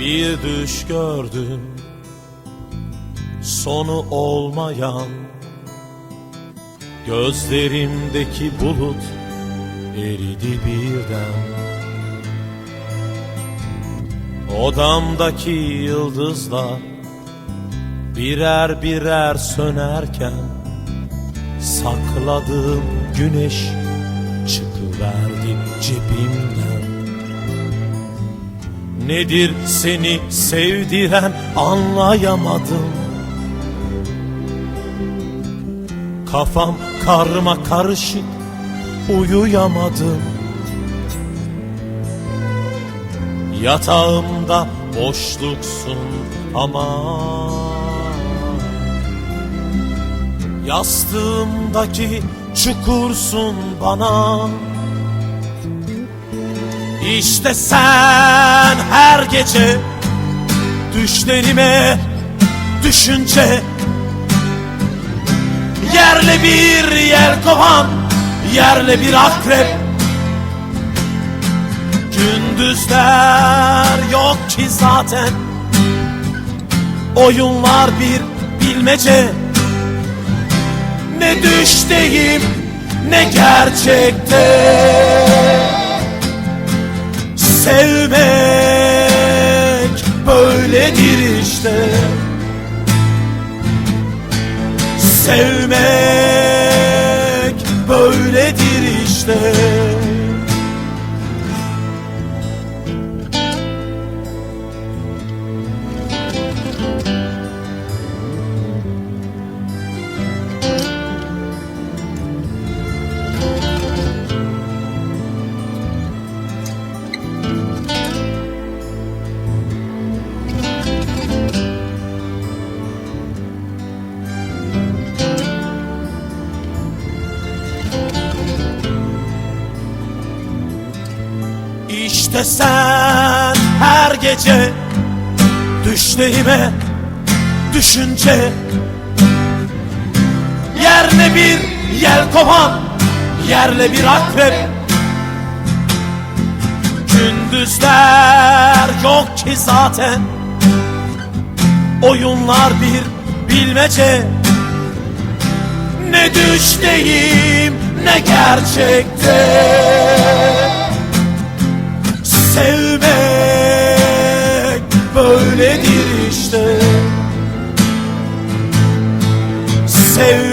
bir düş gördüm Sonu olmayan. Gözlerimdeki bulut eridi birden. Odamdaki yıldızlar birer birer sönerken Sakladığım güneş çıkıverdi cebimden Nedir seni sevdiren anlayamadım. Kafam karma karışık uyuyamadım. Yatağımda boşluksun ama Yastığımdaki çukursun bana İşte sen her gece Düşlerime düşünce Yerle bir yer kovan Yerle bir akrep. Gündüzler yok ki zaten Oyunlar bir bilmece. Ne düşteyim ne gerçekte Sevmek böyledir işte. Sevmek böyledir işte İşte sen her gece düşlerime düşünce Yerle bir yel kovan yerle bir akrep. Gündüzler yok ki zaten Oyunlar bir bilmece. Ne düşteyim ne gerçekte Sevmek böyledir işte. Sevmek